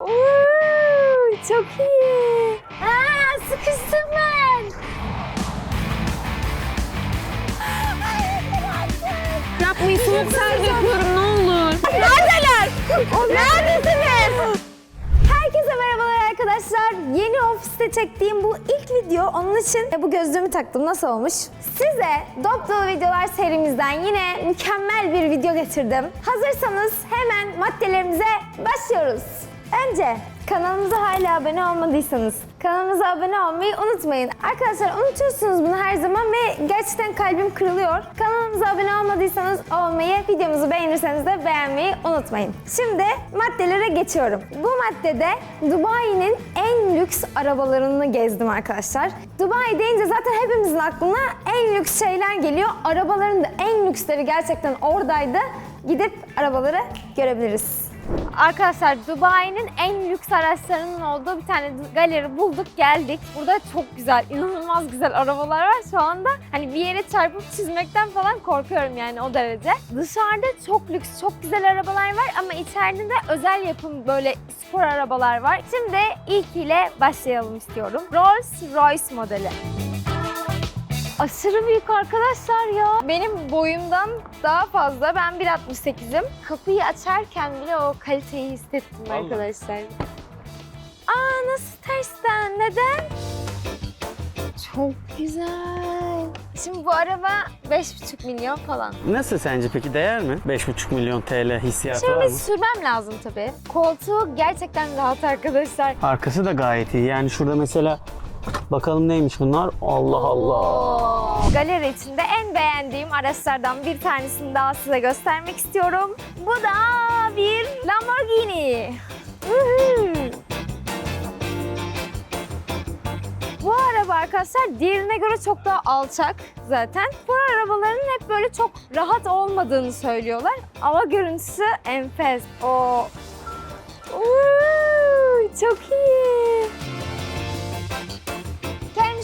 Oo, çok iyi. Aa, sıkıştım ben. Yapmayın soğuk servis yapıyorum ne olur. Neredeler? Neredesiniz? Herkese merhabalar arkadaşlar. Yeni ofiste çektiğim bu ilk video. Onun için bu gözlüğümü taktım. Nasıl olmuş? Size dop dolu videolar serimizden yine mükemmel bir video getirdim. Hazırsanız hemen maddelerimize başlıyoruz. Önce kanalımıza hala abone olmadıysanız kanalımıza abone olmayı unutmayın. Arkadaşlar unutuyorsunuz bunu her zaman ve gerçekten kalbim kırılıyor. Kanalımıza abone olmadıysanız olmayı, videomuzu beğenirseniz de beğenmeyi unutmayın. Şimdi maddelere geçiyorum. Bu maddede Dubai'nin en lüks arabalarını gezdim arkadaşlar. Dubai deyince zaten hepimizin aklına en lüks şeyler geliyor. Arabaların da en lüksleri gerçekten oradaydı. Gidip arabaları görebiliriz. Arkadaşlar Dubai'nin en lüks araçlarının olduğu bir tane galeri bulduk geldik. Burada çok güzel, inanılmaz güzel arabalar var şu anda. Hani bir yere çarpıp çizmekten falan korkuyorum yani o derece. Dışarıda çok lüks, çok güzel arabalar var ama içeride de özel yapım böyle spor arabalar var. Şimdi ilkiyle başlayalım istiyorum. Rolls Royce modeli. Aşırı büyük arkadaşlar ya. Benim boyumdan daha fazla. Ben 1.68'im. Kapıyı açarken bile o kaliteyi hissettim Vallahi. arkadaşlar. Aa nasıl tersten? Neden? Çok güzel. Şimdi bu araba 5,5 milyon falan. Nasıl sence peki değer mi? 5,5 milyon TL hissiyatı Şimdi var mı? sürmem lazım tabii. Koltuğu gerçekten rahat arkadaşlar. Arkası da gayet iyi. Yani şurada mesela bakalım neymiş bunlar? Allah Allah. Galeri içinde en beğendiğim araçlardan bir tanesini daha size göstermek istiyorum. Bu da bir Lamborghini. Bu araba arkadaşlar diğerine göre çok daha alçak zaten. Bu arabaların hep böyle çok rahat olmadığını söylüyorlar. Ama görüntüsü enfes. O çok iyi.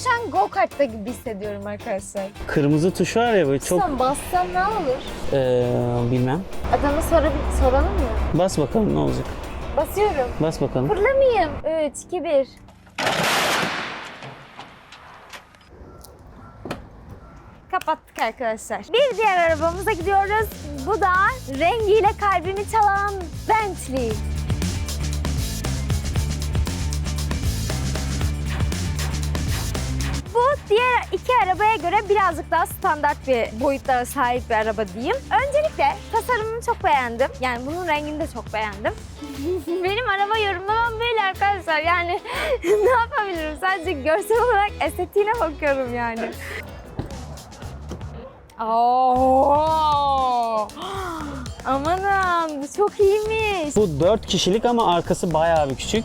Şu an go-kart'ta gibi hissediyorum arkadaşlar. Kırmızı tuş var ya böyle çok Sen bassam ne olur? Ee, bilmem. Adamı sorabil- soralım mı? Bas bakalım ne olacak. Basıyorum. Bas bakalım. Fırlamayayım. 3, 2, 1. Kapattık arkadaşlar. Bir diğer arabamıza gidiyoruz. Bu da rengiyle kalbimi çalan Bentley. Diğer iki arabaya göre birazcık daha standart bir boyutlara sahip bir araba diyeyim. Öncelikle tasarımını çok beğendim. Yani bunun rengini de çok beğendim. Benim araba yorumlamam böyle arkadaşlar. Yani ne yapabilirim? Sadece görsel olarak estetiğine bakıyorum yani. Oo! Amanım bu çok iyiymiş. Bu 4 kişilik ama arkası bayağı bir küçük.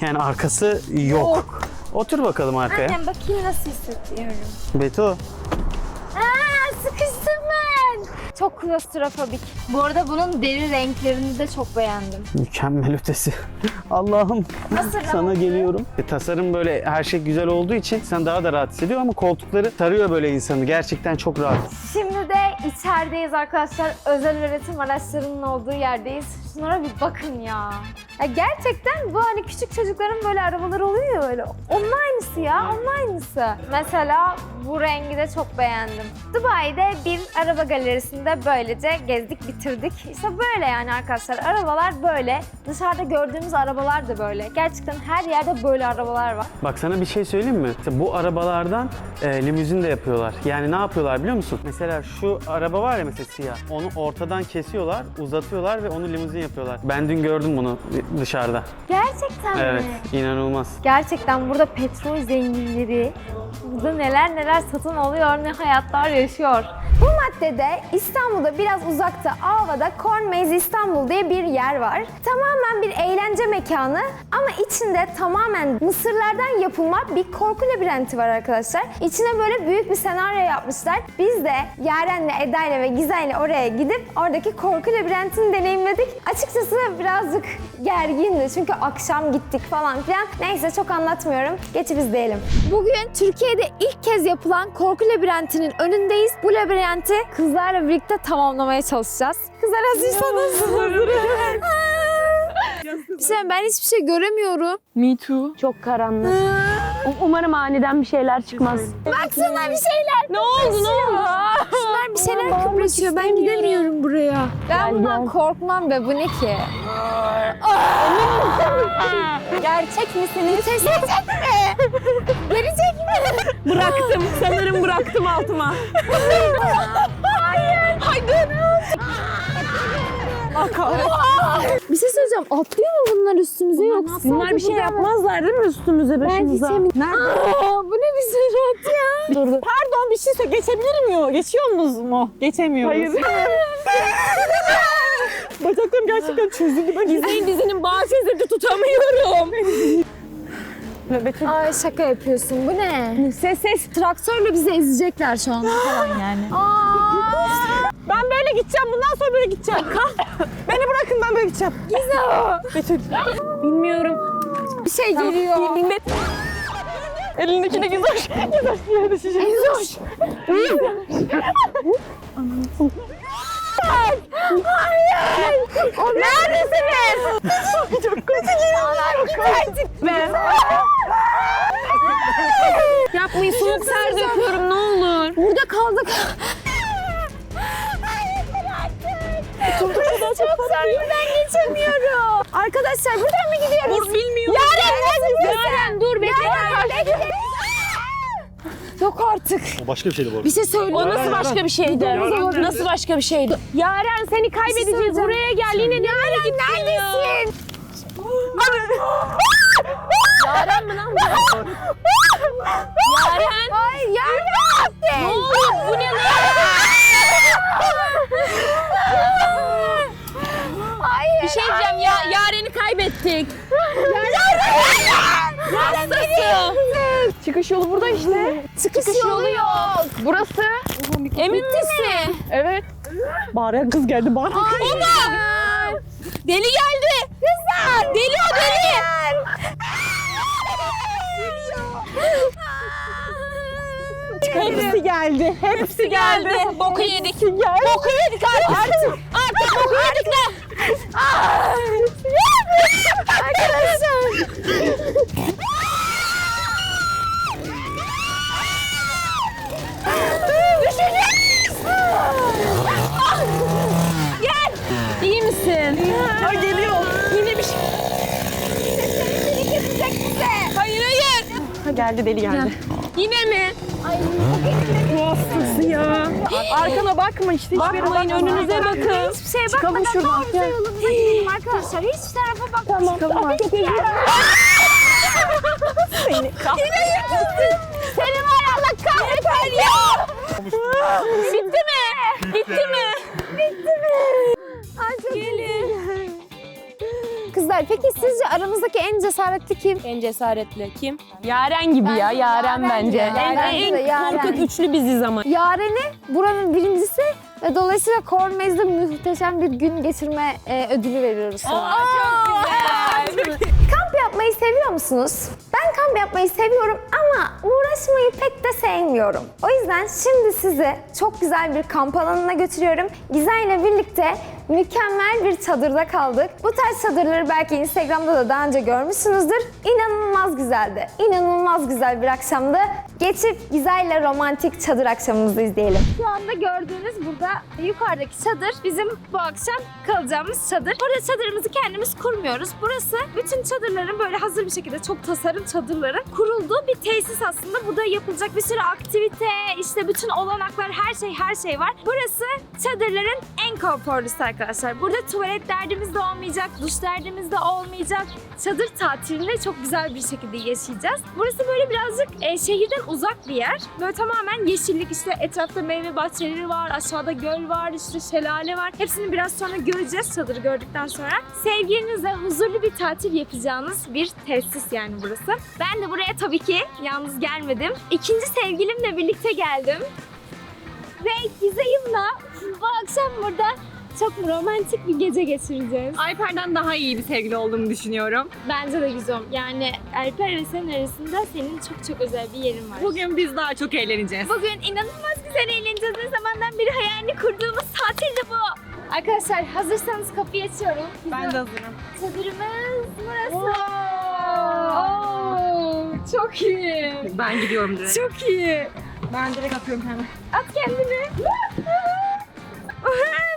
Yani arkası yok. Otur bakalım arkaya. Annem bakayım nasıl hissediyorum. Beto. Aa, sıkıştım ben. Çok klostrofobik. Bu arada bunun deri renklerini de çok beğendim. Mükemmel ötesi. Allah'ım sana geliyorum. E, tasarım böyle her şey güzel olduğu için sen daha da rahat hissediyor ama koltukları sarıyor böyle insanı. Gerçekten çok rahat. Şimdi de içerideyiz arkadaşlar. Özel üretim araçlarının olduğu yerdeyiz. Şunlara bir bakın ya. ya. Gerçekten bu hani küçük çocukların böyle arabaları oluyor ya böyle. Onun aynısı ya, onun aynısı. Mesela bu rengi de çok beğendim. Dubai'de bir araba galerisinde böylece gezdik, bitirdik. İşte böyle yani arkadaşlar. Arabalar böyle. Dışarıda gördüğümüz arabalar da böyle. Gerçekten her yerde böyle arabalar var. Bak sana bir şey söyleyeyim mi? İşte bu arabalardan e, limüzin de yapıyorlar. Yani ne yapıyorlar biliyor musun? Mesela şu araba var ya mesela siyah. Onu ortadan kesiyorlar, uzatıyorlar ve onu limuzin yapıyorlar. Ben dün gördüm bunu dışarıda. Gerçekten Evet, mi? inanılmaz. Gerçekten burada petrol zenginleri burada neler neler satın alıyor, ne hayatlar yaşıyor. Bu maddede İstanbul'da biraz uzakta Ava'da Corn Maze İstanbul diye bir yer var. Tamamen bir eğlence mekanı ama içinde tamamen mısırlardan yapılma bir korku labirenti var arkadaşlar. İçine böyle büyük bir senaryo yapmışlar. Biz de Yaren'le, Eda'yla ve Gizay'la oraya gidip oradaki korku labirentini deneyimledik. Açıkçası birazcık gergindi çünkü akşam gittik falan filan. Neyse çok anlatmıyorum. Geçip izleyelim. Bugün Türkiye'de ilk kez yapılan korku labirentinin önündeyiz. Bu labirenti kızlarla birlikte tamamlamaya çalışacağız. Kızlar hazırsanız. Sen ben hiçbir şey göremiyorum. Me too. Çok karanlık. U- Umarım aniden bir şeyler çıkmaz. Baksana bir şeyler. Ne oldu ne oldu? Şunlar bir şeyler kıpraşıyor. Ben gidemiyorum buraya. Ben bundan korkmam be. Bu ne ki? Gerçek misiniz? Gelecek mi? Mi? Bıraktım. Sanırım bıraktım altıma. Hayır. Haydi. Bir şey söyleyeceğim. Atlıyor mu bunlar üstümüze yoksa? Bunlar bir şey yapmazlar değil mi üstümüze başımıza? Aa, bu ne bir surat ya? Dur dur. Pardon bir şey söyle. Geçebilir miyim? Geçiyorsunuz mu? Geçemiyoruz. Hayır. Bacaklarım gerçekten çözüldü. Ben Dizinin dizinin bağ sezeti tutamıyorum. Betül Ay şaka yapıyorsun. Bu ne? ses ses. Traktörle bizi ezecekler şu anda falan yani. Aa! Ben böyle gideceğim. Bundan sonra böyle gideceğim. Beni bırakın ben böyle gideceğim. Gizo. Betül. Bilmiyorum. Bir şey geliyor. Bilmet. Elindekine güzel. Güzel yere düşecek. Gizoş. Hayır. Neredesiniz? Çok kötü geliyor. Ben. Yapmayın soğuk ser döküyorum ne olur. Burada kaldık. Çok zor buradan geçemiyorum. Arkadaşlar buradan mı gidiyoruz? Dur bilmiyorum. Yaren? Yaren dur bekle. Yaren bekle. Yok artık. O başka bir şeydi bu arada. Bir şey söyle. O nasıl başka bir şeydi? Yaren. Nasıl başka bir şeydi? Yaren seni kaybedeceğiz. söyleyeceğim. Buraya gel yine de Yaren neredesin? Yaren mi lan bu? Yaren. Ay Yaren. Ne oluyor? Bu ne lan? Hayır. Bir şey diyeceğim ya Yaren'i kaybettik. Yaren Hastası. Çıkış yolu burada işte. Çıkış yolu yok. Burası. Emin misin? Evet. Bağıran kız geldi. Bağıran kız. Deli geldi. Kızlar. Deli o deli. Hepsi geldi. Hepsi geldi. Boku yedik. Geldi. Boku yedik artık. Artık, artık boku yedik de. Arkadaşlar. Gel. İyi misin? Ha geliyor. Yine bir şey. Hayır hayır. Ha geldi deli geldi. Yine mi? Bu hastası ya. Arkana bakma işte. Bakmayın bakma. önünüze bakın. Hiçbir şeye Çıkalım bakmadan şuradan, doğruca yolumuza gidelim arkadaşlar. Hiç tarafa bakmayın. Tamam. Çok iyi. Seni Seni var Allah kahretsin ya. Bitti mi? Bitti mi? Bitti mi? Ay çok Gelin. Kızlar peki sizce aramızdaki en cesaretli kim? En cesaretli kim? Yaren gibi ya. Yaren Yaren bence. de, En, de, en Yaren. korkak üçlü biziz ama. Yaren'i buranın birincisi ve dolayısıyla Kornmez'de muhteşem bir gün geçirme e, ödülü veriyoruz sana. çok güzel. Kamp yapmayı seviyor musunuz? Ben kamp yapmayı seviyorum ama uğraşmayı pek de sevmiyorum. O yüzden şimdi sizi çok güzel bir kamp alanına götürüyorum. Giza ile birlikte mükemmel bir çadırda kaldık. Bu tarz çadırları belki Instagram'da da daha önce görmüşsünüzdür. İnanılmaz güzeldi. İnanılmaz güzel bir akşamdı. Geçip ile romantik çadır akşamımızı izleyelim. Şu anda gördüğünüz burada yukarıdaki çadır bizim bu akşam kalacağımız çadır. Burada çadırımızı kendimiz kurmuyoruz. Burası bütün çadırların böyle hazır bir şekilde çok tasarım çadırların kurulduğu bir tesis aslında. Burada yapılacak bir sürü aktivite, işte bütün olanaklar, her şey her şey var. Burası çadırların en konforlusu arkadaşlar. Burada tuvalet derdimiz de olmayacak, duş derdimiz de olmayacak. Çadır tatilini çok güzel bir şekilde yaşayacağız. Burası böyle birazcık e, şehirden uzak bir yer. Böyle tamamen yeşillik işte etrafta meyve bahçeleri var, aşağıda göl var, işte şelale var. Hepsini biraz sonra göreceğiz çadırı gördükten sonra. Sevgilinizle huzurlu bir tatil yapacağınız bir tesis yani burası. Ben de buraya tabii ki yalnız gelmedim. İkinci sevgilimle birlikte geldim. Ve Gizay'ımla bu akşam burada çok romantik bir gece geçireceğiz. Alper'den daha iyi bir sevgili olduğumu düşünüyorum. Bence de güzel. Yani Alper ve senin arasında senin çok çok özel bir yerin var. Bugün biz daha çok eğleneceğiz. Bugün inanılmaz güzel eğleneceğiz. Ne zamandan beri hayalini kurduğumuz tatil de bu. Arkadaşlar hazırsanız kapıyı açıyorum. Ben de hazırım. Çadırımız burası. Çok iyi. Ben gidiyorum direkt. Çok iyi. Ben direkt atıyorum kendimi. At kendini.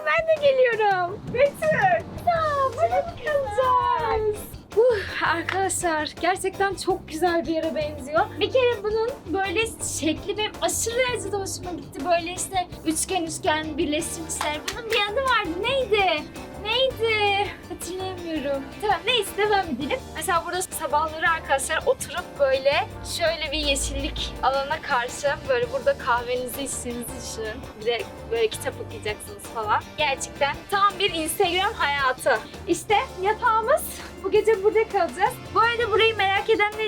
Ben de geliyorum. Betül. Ya burada mı kalacağız? Uh, arkadaşlar gerçekten çok güzel bir yere benziyor. Bir kere bunun böyle şekli benim aşırı derecede hoşuma gitti. Böyle işte üçgen üçgen birleştirmişler. Bunun bir adı vardı. Neydi? Neydi? Hatırlayamıyorum. Tamam neyse devam edelim. Mesela burada sabahları arkadaşlar oturup böyle şöyle bir yeşillik alana karşı böyle burada kahvenizi içtiğinizi düşünün. Bir de böyle kitap okuyacaksınız falan. Gerçekten tam bir Instagram hayatı. İşte yatağımız bu gece burada kalacağız. Bu arada edenler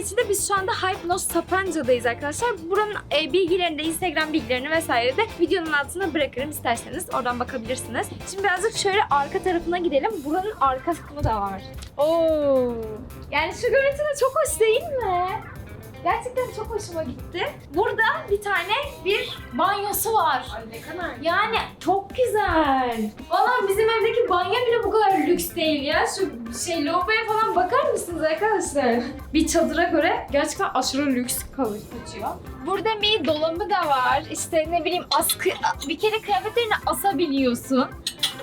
için de biz şu anda Hypnos Sapanca'dayız arkadaşlar. Buranın e, bilgilerini de Instagram bilgilerini vesaire de videonun altına bırakırım isterseniz. Oradan bakabilirsiniz. Şimdi birazcık şöyle arka tarafına gidelim. Buranın arka kısmı da var. Oo. Yani şu görüntü de çok hoş değil mi? Gerçekten çok hoşuma gitti. Burada bir tane bir banyosu var. Ay ne kadar Yani çok güzel. Valla bizim evdeki banyo bile bu kadar lüks değil ya. Şu şey lavaboya falan bakar mısınız arkadaşlar? Bir çadıra göre gerçekten aşırı lüks kaçıyor. Burada bir dolabı da var. İşte ne bileyim askı bir kere kıyafetlerini asabiliyorsun.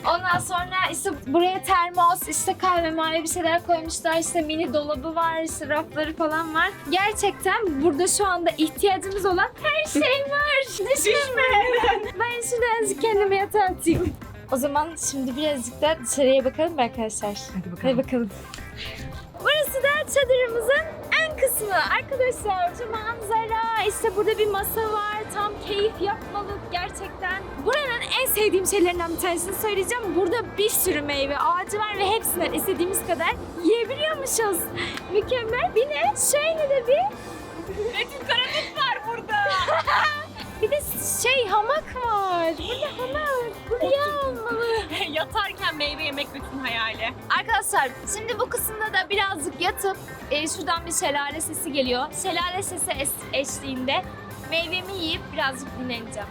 Ondan sonra işte buraya termos, işte kahve mavi bir şeyler koymuşlar. İşte mini dolabı var, işte rafları falan var. Gerçekten burada şu anda ihtiyacımız olan her şey var. Düşme. Ben şu birazcık kendime yatağa atayım. O zaman şimdi birazcık da dışarıya bakalım mı arkadaşlar? Hadi bakalım. Hadi bakalım. Burası da çadırımızın kısmı. Arkadaşlar şu manzara, işte burada bir masa var. Tam keyif yapmalık gerçekten. Buranın en sevdiğim şeylerinden bir tanesini söyleyeceğim. Burada bir sürü meyve ağacı var ve hepsinden istediğimiz kadar yiyebiliyormuşuz. Mükemmel. Bir de şöyle de bir Betül Karadut var burada. bir de şey hamak var. Burada hamak. Olmalı. Yatarken meyve yemek bütün hayali. Arkadaşlar şimdi bu kısımda da birazcık yatıp e, şuradan bir şelale sesi geliyor. Şelale sesi es- eşliğinde meyvemi yiyip birazcık dinleneceğim.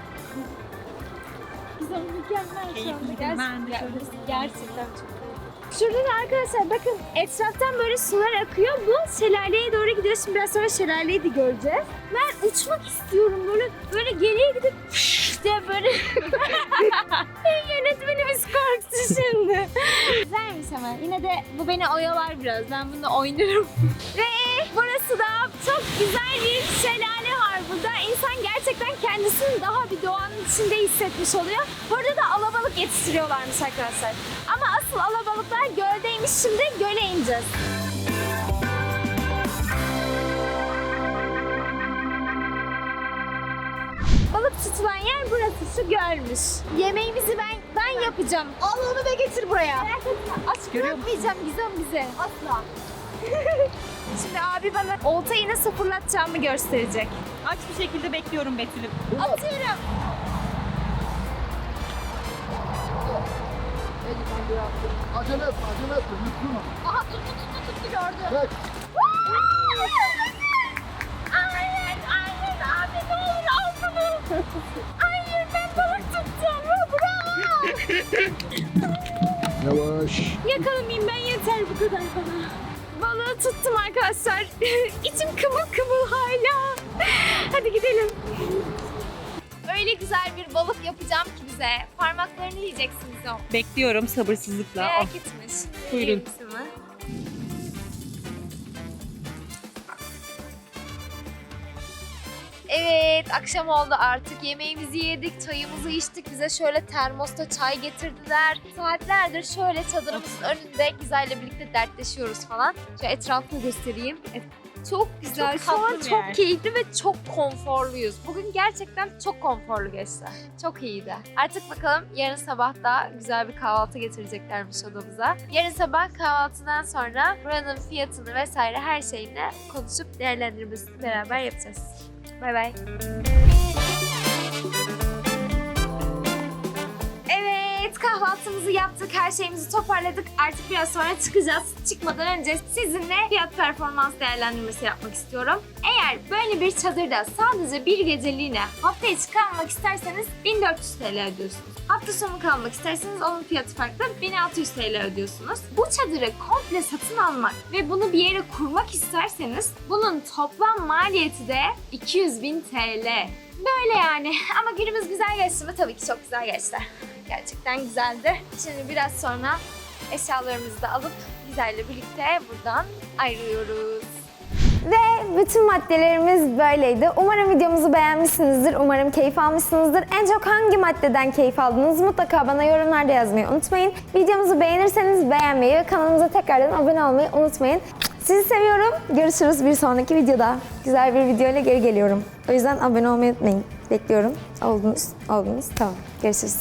Güzel, mükemmel şu anda. Keyifli, Gerçekten, ben de şöyle gerçekten çok. Şurada da arkadaşlar bakın etraftan böyle sular akıyor. Bu şelaleye doğru gidiyor. Şimdi biraz sonra şelaleyi de göreceğiz. Ben uçmak istiyorum böyle böyle geriye gidip diye böyle Yönetmenimiz korktu şimdi. Güzelmiş ama yine de bu beni oyalar biraz. Ben bunu oynarım. Ve burası da çok güzel bir şelale var burada. İnsan gerçekten kendisini daha bir doğanın içinde hissetmiş oluyor. Burada da alabalık yetiştiriyorlarmış arkadaşlar. Ama asıl alabalıklar göldeymiş. Şimdi göle ineceğiz. Balık tutulan yer burası, şu gölmüş. Yemeğimizi ben ben yapacağım. Al onu da getir buraya. Merak etme, aç bırakmayacağım Gizem bize. Asla. Şimdi abi bana oltayı nasıl fırlatacağımı gösterecek. Aç bir şekilde bekliyorum Betül'ü. Atıyorum. Acele etme, acele etme. Yutma. Aha tuttu tuttu tuttu gördüm. Bek. Hayır ben balık tuttum. Bravo. Yavaş. Yakalamayayım ben yeter bu kadar bana. Balığı tuttum arkadaşlar. İçim kımıl kımıl hala. Hadi gidelim. Öyle güzel bir balık yapacağım ki bize. Parmaklarını yiyeceksiniz o. Bekliyorum sabırsızlıkla. Merak Oh, etme. Şimdi Buyurun. yiyeyim Evet, akşam oldu artık. Yemeğimizi yedik, çayımızı içtik. Bize şöyle termosta çay getirdiler. Saatlerdir şöyle çadırımızın önünde Gizay'la birlikte dertleşiyoruz falan. Şöyle etrafını göstereyim. Evet, Çok güzel. Çok Şu an çok yer. keyifli ve çok konforluyuz. Bugün gerçekten çok konforlu geçti. Çok iyiydi. Artık bakalım yarın sabah da güzel bir kahvaltı getireceklermiş odamıza. Yarın sabah kahvaltıdan sonra buranın fiyatını vesaire her şeyini konuşup değerlendirmesini beraber yapacağız. 拜拜。Kahvaltımızı yaptık, her şeyimizi toparladık. Artık biraz sonra çıkacağız. Çıkmadan önce sizinle fiyat performans değerlendirmesi yapmak istiyorum. Eğer böyle bir çadırda sadece bir geceliğine hafta içi kalmak isterseniz 1400 TL ödüyorsunuz. Hafta sonu kalmak isterseniz onun fiyatı farklı 1600 TL ödüyorsunuz. Bu çadırı komple satın almak ve bunu bir yere kurmak isterseniz bunun toplam maliyeti de 200 bin TL. Böyle yani. Ama günümüz güzel geçti mi? Tabii ki çok güzel geçti. Gerçekten güzeldi. Şimdi biraz sonra eşyalarımızı da alıp bizlerle birlikte buradan ayrılıyoruz. Ve bütün maddelerimiz böyleydi. Umarım videomuzu beğenmişsinizdir. Umarım keyif almışsınızdır. En çok hangi maddeden keyif aldınız mutlaka bana yorumlarda yazmayı unutmayın. Videomuzu beğenirseniz beğenmeyi ve kanalımıza tekrardan abone olmayı unutmayın. Sizi seviyorum. Görüşürüz bir sonraki videoda. Güzel bir video ile geri geliyorum. O yüzden abone olmayı unutmayın. Bekliyorum. Oldunuz. Oldunuz. Tamam. Görüşürüz.